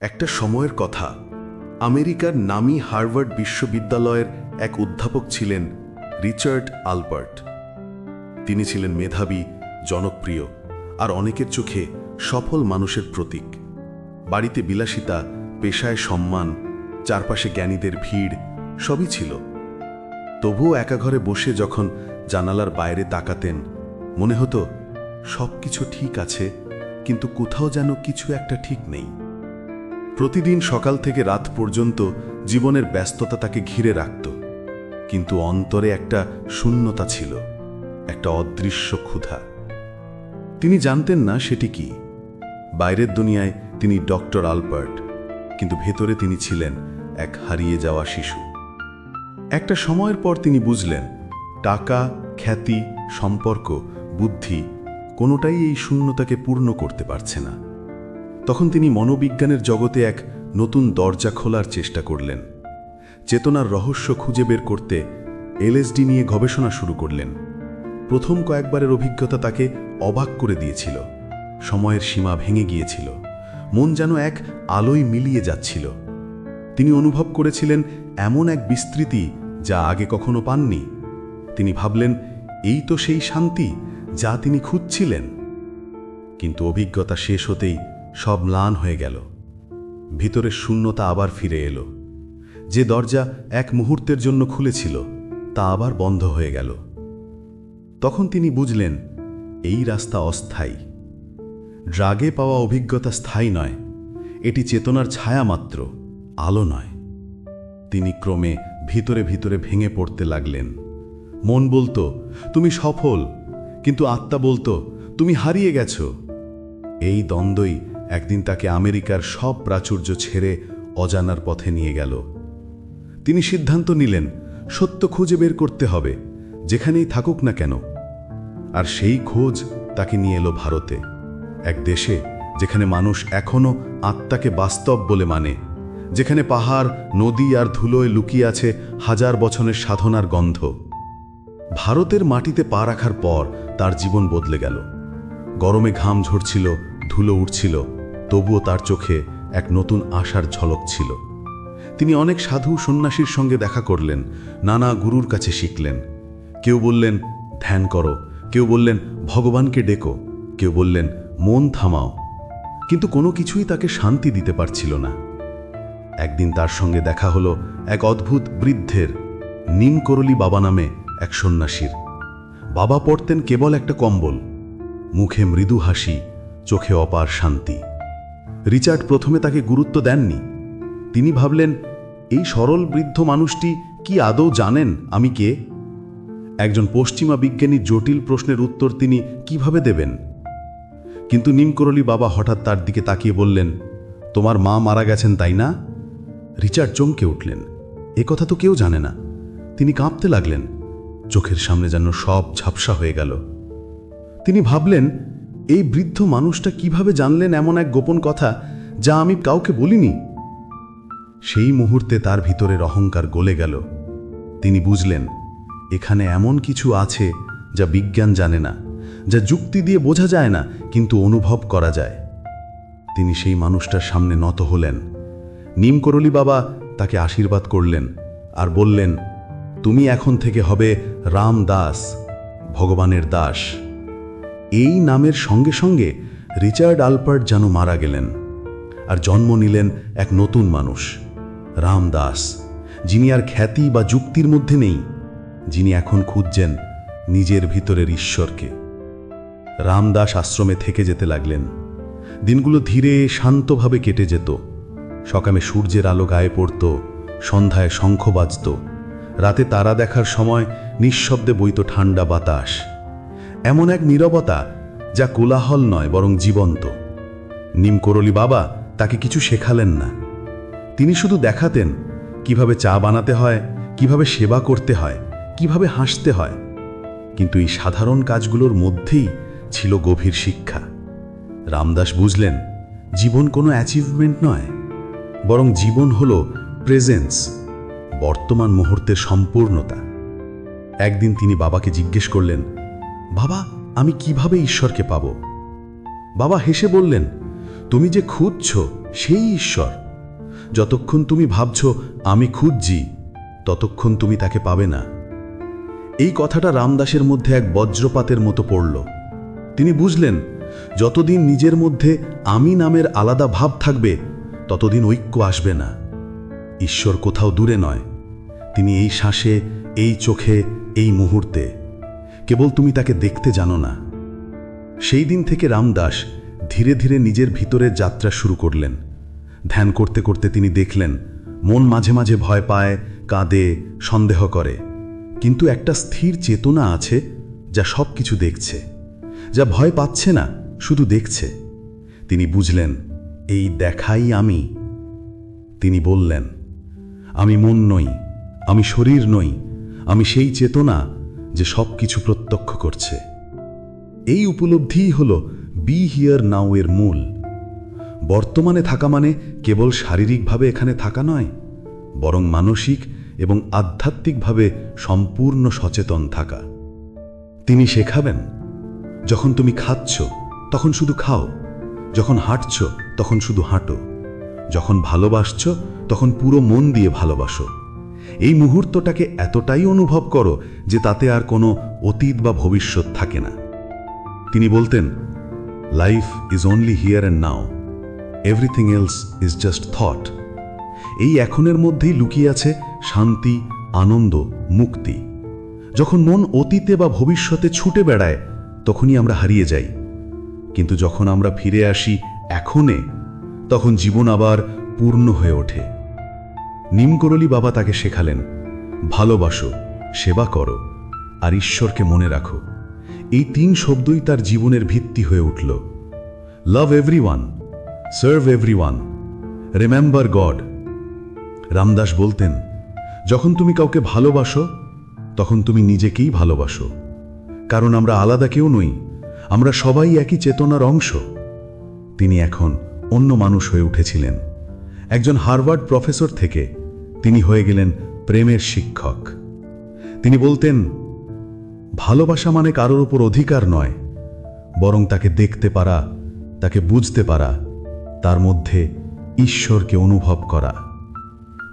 একটা সময়ের কথা। আমেরিকার নামী হার্ভার্ড বিশ্ববিদ্যালয়ের এক অধ্যাপক ছিলেন রিচার্ড আলবার্ট। তিনি ছিলেন মেধাবী, জনপ্রিয় আর অনেকের চোখে সফল মানুষের প্রতীক। বাড়িতে বিলাসিতা, পেশায় সম্মান, চারপাশে জ্ঞানীদের ভিড় সবই ছিল। তবুও একা ঘরে বসে যখন জানালার বাইরে তাকাতেন, মনে হতো সব কিছু ঠিক আছে, কিন্তু কোথাও যেন কিছু একটা ঠিক নেই। প্রতিদিন সকাল থেকে রাত পর্যন্ত জীবনের ব্যস্ততা তাকে ঘিরে রাখত। কিন্তু অন্তরে একটা শূন্যতা ছিল, একটা অদৃশ্য ক্ষুধা। তিনি জানতেন না সেটি কি। বাইরের দুনিয়ায় তিনি ডক্টর আলবার্ট, কিন্তু ভেতরে তিনি ছিলেন এক হারিয়ে যাওয়া শিশু। একটা সময়ের পর তিনি বুঝলেন, টাকা, খ্যাতি, সম্পর্ক, বুদ্ধি কোনোটাই এই শূন্যতাকে পূর্ণ করতে পারছে না। তখন তিনি মনোবিজ্ঞানের জগতে এক নতুন দরজা খোলার চেষ্টা করলেন। চেতনার রহস্য খুঁজে বের করতে এলএসডি নিয়ে গবেষণা শুরু করলেন। প্রথম কয়েকবারের অভিজ্ঞতা তাকে অবাক করে দিয়েছিল। সময়ের সীমা ভেঙে গিয়েছিল। মন যেন এক আলোয় মিলিয়ে যাচ্ছিল। তিনি অনুভব করেছিলেন এমন এক বিস্তৃতি যা আগে কখনো পাননি। তিনি ভাবলেন, এই তো সেই শান্তি যা তিনি খুঁজছিলেন। কিন্তু অভিজ্ঞতা শেষ হতেই সব ম্লান হয়ে গেল। ভিতরের শূন্যতা আবার ফিরে এলো। যে দরজা এক মুহূর্তের জন্য খুলেছিল, তা আবার বন্ধ হয়ে গেল। তখন তিনি বুঝলেন, এই রাস্তা অস্থায়ী। ড্রাগে পাওয়া অভিজ্ঞতা স্থায়ী নয়, এটি চেতনার ছায়া মাত্র, আলো নয়। তিনি ক্রমে ভিতরে ভিতরে ভেঙে পড়তে লাগলেন। মন বলতো, তুমি সফল, কিন্তু আত্মা বলতো, তুমি হারিয়ে গেছো। এই দ্বন্দ্বই একদিন তাকে আমেরিকার সব প্রাচুর্য ছেড়ে অজানার পথে নিয়ে গেল। তিনি সিদ্ধান্ত নিলেন, সত্য খুঁজে বের করতে হবে, যেখানেই থাকুক না কেন। আর সেই খোঁজ তাকে নিয়ে এলো ভারতে, এক দেশে যেখানে মানুষ এখনও আত্মাকে বাস্তব বলে মানে যেখানে পাহাড়, নদী আর ধুলোয় লুকিয়ে আছে হাজার বছরের সাধনার গন্ধ। ভারতের মাটিতে পা রাখার পর তার জীবন বদলে গেল। গরমে ঘাম ঝরছিল, ধুলো উঠছিল তবুও তার চোখে এক নতুন আশার ঝলক ছিল। তিনি অনেক সাধু সন্ন্যাসীর সঙ্গে দেখা করলেন, নানা গুরুর কাছে শিখলেন। কেউ বললেন, ধ্যান করো। কেউ বললেন, ভগবানকে ডেকো। কেউ বললেন, মন থামাও। কিন্তু কোনো কিছুই তাকে শান্তি দিতে পারছিল না। একদিন তার সঙ্গে দেখা হলো এক অদ্ভুত বৃদ্ধের, নিমকরলি বাবা নামে এক সন্ন্যাসীর। বাবা পড়তেন কেবল একটা কম্বল। মুখে মৃদু হাসি, চোখে অপার শান্তি। রিচার্ড প্রথমে তাকে গুরুত্ব দেননি। তিনি ভাবলেন, এই সরল বৃদ্ধ মানুষটি কি আদৌ জানেন আমি কে? একজন পশ্চিমা বিজ্ঞানী জটিল প্রশ্নের উত্তর তিনি কীভাবে দেবেন? কিন্তু নিমকরলি বাবা হঠাৎ তার দিকে তাকিয়ে বললেন, তোমার মা মারা গেছেন, তাই না? রিচার্ড চমকে উঠলেন, এ কথা তো কেউ জানে না। তিনি কাঁপতে লাগলেন, চোখের সামনে যেন সব ঝাপসা হয়ে গেল। তিনি ভাবলেন এই বৃদ্ধ মানুষটা কীভাবে জানলেন এমন এক গোপন কথা যা আমি কাউকে বলিনি? সেই মুহূর্তে তার ভিতরের অহংকার গলে গেল। তিনি বুঝলেন, এখানে এমন কিছু আছে যা বিজ্ঞান জানে না, যা যুক্তি দিয়ে বোঝা যায় না, কিন্তু অনুভব করা যায়। তিনি সেই মানুষটার সামনে নত হলেন। নিমকরলি বাবা তাকে আশীর্বাদ করলেন আর বললেন, তুমি এখন থেকে হবে রাম দাস ভগবানের দাস। এই নামের সঙ্গে সঙ্গে রিচার্ড আলপার্ট যেন মারা গেলেন আর জন্ম নিলেন এক নতুন মানুষ রামদাস যিনি আর খ্যাতি বা যুক্তির মধ্যে নেই, যিনি এখন খুঁজছেন নিজের ভিতরের ঈশ্বরকে। রামদাস আশ্রমে থেকে যেতে লাগলেন। দিনগুলো ধীরে শান্তভাবে কেটে যেত। সকালে সূর্যের আলো গায়ে পড়ত, সন্ধ্যায় শঙ্খ বাজত। রাতে তারা দেখার সময় নিঃশব্দে বইত ঠান্ডা বাতাস। এমন এক নীরবতা যা কোলাহল নয়, বরং জীবন্ত। নিমকরলি বাবা, তাকে কিছু শেখালেন না। তিনি শুধু দেখাতেন কীভাবে চা বানাতে হয়, কীভাবে সেবা করতে হয়, কীভাবে হাসতে হয়। কিন্তু এই সাধারণ কাজগুলোর মধ্যেই ছিল গভীর শিক্ষা। রামদাস বুঝলেন, জীবন কোনো অ্যাচিভমেন্ট নয়, বরং জীবন হল প্রেজেন্স বর্তমান মুহূর্তের সম্পূর্ণতা। একদিন তিনি বাবাকে জিজ্ঞেস করলেন বাবা, আমি কীভাবে ঈশ্বরকে পাব? বাবা হেসে বললেন, তুমি যে খুঁজছ, সেই ঈশ্বর। যতক্ষণ তুমি ভাবছ, আমি খুঁজছি, ততক্ষণ তুমি তাকে পাবে না। এই কথাটা রামদাসের মধ্যে এক বজ্রপাতের মতো পড়ল। তিনি বুঝলেন, যতদিন নিজের মধ্যে আমি নামের আলাদা ভাব থাকবে, ততদিন ঐক্য আসবে না। ঈশ্বর কোথাও দূরে নয়। তিনি এই শ্বাসে, এই চোখে, এই মুহূর্তে। কেবল তুমি তাকে দেখতে জানো না। সেই দিন থেকে রামদাস ধীরে ধীরে নিজের ভিতরের যাত্রা শুরু করলেন। ধ্যান করতে করতে তিনি দেখলেন, মন মাঝে মাঝে ভয় পায়, কাঁদে, সন্দেহ করে। কিন্তু একটা স্থির চেতনা আছে যা সব কিছু দেখছে। যা ভয় পাচ্ছে না, শুধু দেখছে। তিনি বুঝলেন, এই দেখাই আমি। তিনি বললেন, আমি মন নই, আমি শরীর নই, আমি সেই চেতনা যে সব কিছু প্রত্যক্ষ করছে। এই উপলব্ধিই হল বি হিয়ার নাও এর মূল। বর্তমানে থাকা মানে কেবল শারীরিকভাবে এখানে থাকা নয়, বরং মানসিক এবং আধ্যাত্মিকভাবে সম্পূর্ণ সচেতন থাকা। তিনি শেখাবেন, যখন তুমি খাচ্ছ, তখন শুধু খাও, যখন হাঁটছ, তখন শুধু হাঁটো, যখন ভালোবাসছ, তখন পুরো মন দিয়ে ভালোবাসো। এই মুহূর্তটাকে এতটাই অনুভব করো যে তাতে আর কোনো অতীত বা ভবিষ্যৎ থাকে না। তিনি বলতেন life is only here and now everything else is just thought এই এখনের মধ্যেই লুকিয়ে আছে শান্তি, আনন্দ, মুক্তি। যখন মন অতীতে বা ভবিষ্যতে ছুটে বেড়ায়, তখনই আমরা হারিয়ে যাই। কিন্তু যখন আমরা ফিরে আসি এখনে, তখন জীবন আবার পূর্ণ হয়ে ওঠে। নিমকরলি বাবা তাকে শেখালেন, ভালোবাসো, সেবা করো আর ঈশ্বরকে মনে রাখো। এই তিন শব্দই তার জীবনের ভিত্তি হয়ে উঠল। Love everyone serve everyone remember God Ramdas বলতেন, যখন তুমি কাউকে ভালোবাসো, তখন তুমি নিজেকেই ভালোবাসো। কারণ আমরা আলাদা কেউ নই, আমরা সবাই একই চেতনার অংশ। তিনি এখন অন্য মানুষ হয়ে উঠেছিলেন। একজন হার্ভার্ড প্রফেসর থেকে তিনি হয়ে গেলেন প্রেমের শিক্ষক। তিনি বলতেন, ভালোবাসা মানে কারোর উপর অধিকার নয়, বরং তাকে দেখতে পারা, তাকে বুঝতে পারা, তার মধ্যে ঈশ্বরকে অনুভব করা।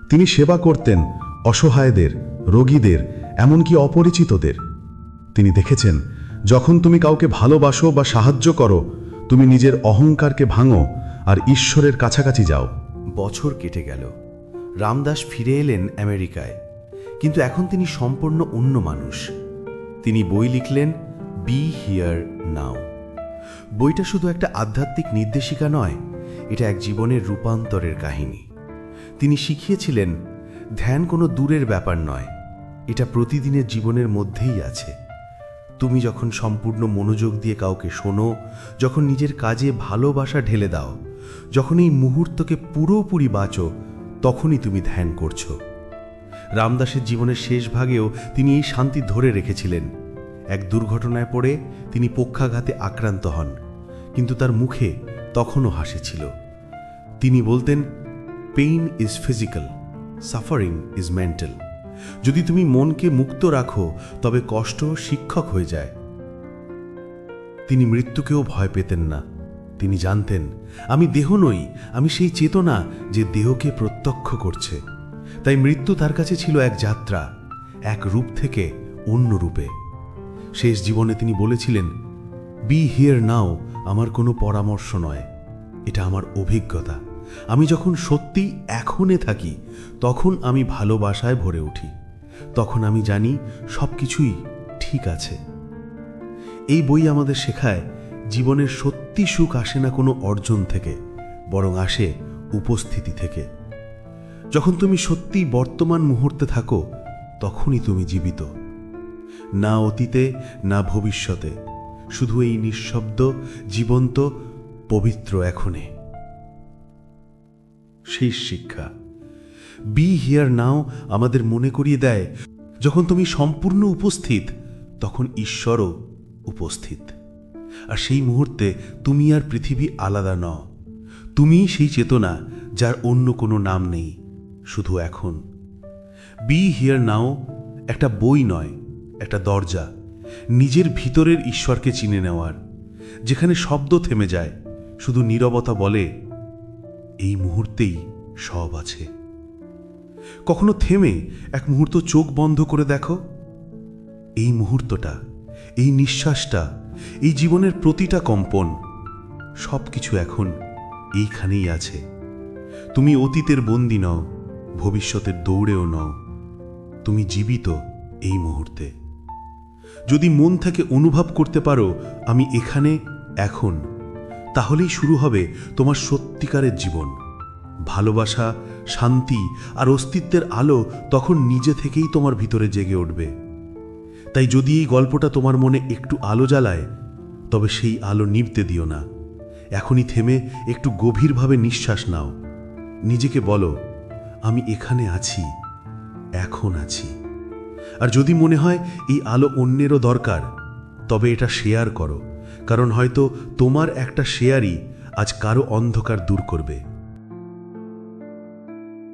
তিনি সেবা করতেন অসহায়দের, রোগীদের, এমনকি অপরিচিতদের। তিনি দেখেছেন, যখন তুমি কাউকে ভালোবাসো বা সাহায্য করো, তুমি নিজের অহংকারকে ভাঙো আর ঈশ্বরের কাছাকাছি যাও। বছর কেটে গেল। রামদাস ফিরে এলেন আমেরিকায়। কিন্তু এখন তিনি সম্পূর্ণ অন্য মানুষ। তিনি বই লিখলেন, বি হিয়ার নাও। বইটা শুধু একটা আধ্যাত্মিক নির্দেশিকা নয়, এটা এক জীবনের রূপান্তরের কাহিনী। তিনি শিখিয়েছিলেন, ধ্যান কোনো দূরের ব্যাপার নয়, এটা প্রতিদিনের জীবনের মধ্যেই আছে। তুমি যখন সম্পূর্ণ মনোযোগ দিয়ে কাউকে শোনো, যখন নিজের কাজে ভালোবাসা ঢেলে দাও যখন এই মুহূর্তকে পুরোপুরি বাঁচো, তখনই তুমি ধ্যান করছ। রামদাসের জীবনের শেষ ভাগেও তিনি এই শান্তি ধরে রেখেছিলেন। এক দুর্ঘটনায় পড়ে তিনি পক্ষাঘাতে আক্রান্ত হন, কিন্তু তার মুখে তখনও হাসি ছিল। তিনি বলতেন pain is physical suffering is mental যদি তুমি মনকে মুক্ত রাখো, তবে কষ্ট শিক্ষক হয়ে যায়। তিনি মৃত্যুকেও ভয় পেতেন না। তিনি জানতেন, আমি দেহ নই, আমি সেই চেতনা যে দেহকে প্রত্যক্ষ করছে। তাই মৃত্যু তার কাছে ছিল এক যাত্রা, এক রূপ থেকে অন্য রূপে। শেষ জীবনে তিনি বলেছিলেন, বি হিয়ার নাও, আমার কোনো পরামর্শ নয়, এটা আমার অভিজ্ঞতা। আমি যখন সত্যি এখনে থাকি, তখন আমি ভালোবাসায় ভরে উঠি। তখন আমি জানি সব কিছুই ঠিক আছে। এই বই আমাদের শেখায় জীবনের সত্যি সুখ আসে না কোনো অর্জন থেকে, বরং আসে উপস্থিতি থেকে। যখন তুমি সত্যি বর্তমান মুহূর্তে থাকো, তখনই তুমি জীবিত। না অতীতে, না ভবিষ্যতে। শুধু এই নিঃশব্দ, জীবন্ত, পবিত্র এখনে। শেষ শিক্ষা। বি হিয়ার নাও আমাদের মনে করিয়ে দেয়, যখন তুমি সম্পূর্ণ উপস্থিত, তখন ঈশ্বরও উপস্থিত। আর সেই মুহূর্তে তুমি আর পৃথিবী আলাদা ন তুমি সেই চেতনা যার অন্য কোনো নাম নেই, শুধু এখন। বি হিয়ার নাও একটা বই নয়, একটা দরজা, নিজের ভিতরের ঈশ্বরকে চিনে নেওয়ার, যেখানে শব্দ থেমে যায়, শুধু নীরবতা বলে, এই মুহূর্তেই সব আছে। কখনো থেমে এক মুহূর্ত চোখ বন্ধ করে দেখো? এই মুহূর্তটা এই নিঃশ্বাসটা, এই জীবনের প্রতিটা কম্পন সব কিছু এখন এইখানেই আছে। তুমি অতীতের বন্দি নও, ভবিষ্যতের দৌড়েও নও। তুমি জীবিত এই মুহূর্তে। যদি মন থেকে অনুভব করতে পারো, আমি এখানে, এখন, তাহলেই শুরু হবে তোমার সত্যিকারের জীবন। ভালোবাসা, শান্তি আর অস্তিত্বের আলো তখন নিজে থেকেই তোমার ভিতরে জেগে উঠবে। তাই যদি এই গল্পটা তোমার মনে একটু আলো জ্বালায়, তবে সেই আলো নিভতে দিও না। এখনই থেমে একটু গভীরভাবে নিঃশ্বাস নাও। নিজেকে বলো, আমি এখানে আছি, এখন আছি। আর যদি মনে হয় এই আলো অন্যেরও দরকার, তবে এটা শেয়ার করো, কারণ হয়তো তোমার একটা শেয়ারই আজ কারও অন্ধকার দূর করবে।